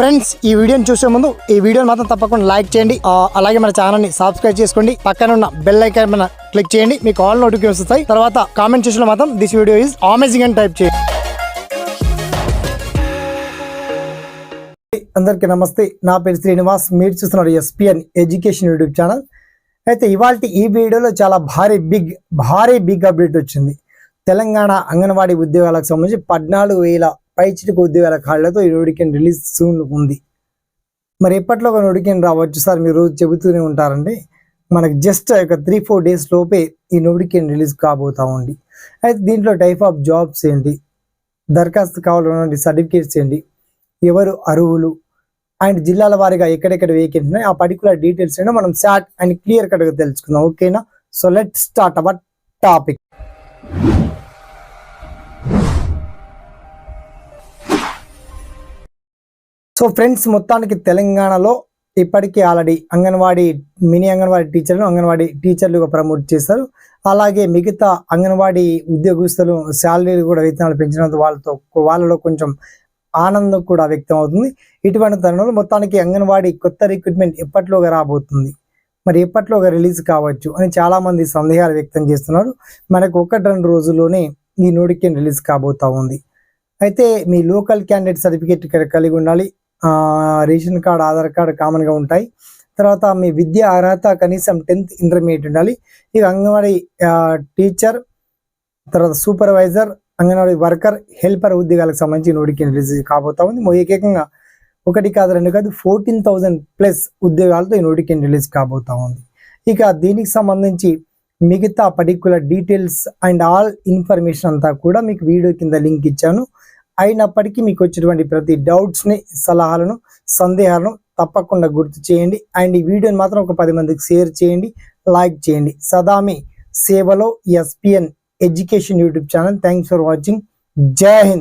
Friends ఈ వీడియోని చూసే ముందు ఈ వీడియోని మాత్రం తప్పకుండా లైక్ చేయండి. అలాగే మన ఛానల్ని సబ్స్క్రైబ్ చేసుకోండి. పక్కన ఉన్న బెల్ ఐకాన్ మన క్లిక్ చేయండి. మీకు ఆల్ నోటిఫికేషన్ వస్తాయి. తర్వాత కామెంట్ చేసిన మాత్రం దిస్ వీడియో ఈజ్ అమేజింగ్ అని టైప్ చేయండి. అందరికీ నమస్తే. నా పేరు శ్రీనివాస్. మీరు చూస్తున్నారు ఎస్పిఎన్ ఎడ్యుకేషన్ యూట్యూబ్ ఛానల్ అయితే ఇవాళ ఈ వీడియోలో చాలా భారీ బిగ్ భారీ బిగ్ అప్డేట్ వచ్చింది. తెలంగాణ అంగన్వాడీ ఉద్యోగాలకు సంబంధించి పద్నాలుగు వేల పైచిటిక ఉద్యోగాల కాళ్ళతో ఈ నోడికెన్ రిలీజ్ సూన్ ఉంది. మరి ఎప్పట్లో ఒక నోడికెన్ రావచ్చు? సార్ మీరు రోజు చెబుతూనే ఉంటారండి. మనకి జస్ట్ ఒక త్రీ ఫోర్ డేస్ లోపే ఈ నోటిఫికేషన్ రిలీజ్ కాబోతా ఉంది. అయితే దీంట్లో టైప్ ఆఫ్ జాబ్స్ ఏంటి? దరఖాస్తు కావాలన్నటువంటి సర్టిఫికేట్స్ ఏంటి? ఎవరు అర్హులు? అండ్ జిల్లాల వారీగా ఎక్కడెక్కడ వేకెన్సీ ఉన్నాయి? ఆ పర్టికులర్ డీటెయిల్స్ ఏంటో మనం షార్ట్ అండ్ క్లియర్ కట్గా తెలుసుకుందాం. ఓకేనా so let start our topic so friends మొత్తానికి తెలంగాణలో ఇప్పటికే ఆల్రెడీ అంగన్వాడీ మినీ అంగన్వాడీ టీచర్లు అంగన్వాడీ టీచర్లుగా ప్రమోట్ చేశారు. అలాగే మిగతా అంగన్వాడీ ఉద్యోగస్తులు శాలరీలు కూడా వేతనాలు పెంచినందుకు వాళ్ళతో వాళ్ళలో కొంచెం ఆనందం కూడా వ్యక్తం అవుతుంది. ఇటువంటి తరుణంలో మొత్తానికి అంగన్వాడీ కొత్త రిక్రూట్మెంట్ ఎప్పట్లోగా రాబోతుంది? మరి ఎప్పట్లోగా రిలీజ్ కావచ్చు అని చాలామంది సందేహాలు వ్యక్తం చేస్తున్నారు. మనకు ఒకటి రెండు రోజుల్లోనే ఈ నోటిఫికేషన్ రిలీజ్ కాబోతా ఉంది. అయితే మీ లోకల్ క్యాండిడేట్ సర్టిఫికేట్ ఇక్కడ కలిగి ఉండాలి. రేషన్ కార్డ్ ఆధార్ కార్డ్ కామన్గా ఉంటాయి. తర్వాత మీ విద్య అర్హత కనీసం టెన్త్ ఇంటర్మీడియట్ ఉండాలి. ఇక అంగన్వాడీ టీచర్ తర్వాత సూపర్వైజర్ అంగన్వాడీ వర్కర్ హెల్పర్ ఉద్యోగాలకు సంబంధించి నోటిఫికేషన్ రిలీజ్ కాబోతా ఉంది. ఏకైకంగా ఏకంగా ఒకటి కాదు రెండు కాదు ఫోర్టీన్ థౌజండ్ ప్లస్ ఉద్యోగాలతో ఈ నోటిఫికేషన్ రిలీజ్ కాబోతా ఉంది. ఇక దీనికి సంబంధించి మిగతా particular details and all information అంతా కూడా మీకు వీడియో కింద లింక్ ఇచ్చాను. అయినప్పటికీ మీకు వచ్చినటువంటి ప్రతి డౌట్స్ని సలహాలను సందేహాలను తప్పకుండా గుర్తు చేయండి. అండ్ ఈ వీడియోని మాత్రం ఒక పది మందికి షేర్ చేయండి లైక్ చేయండి. సదామి సేవలో SPN education YouTube channel. Thanks for watching. జై హింద్.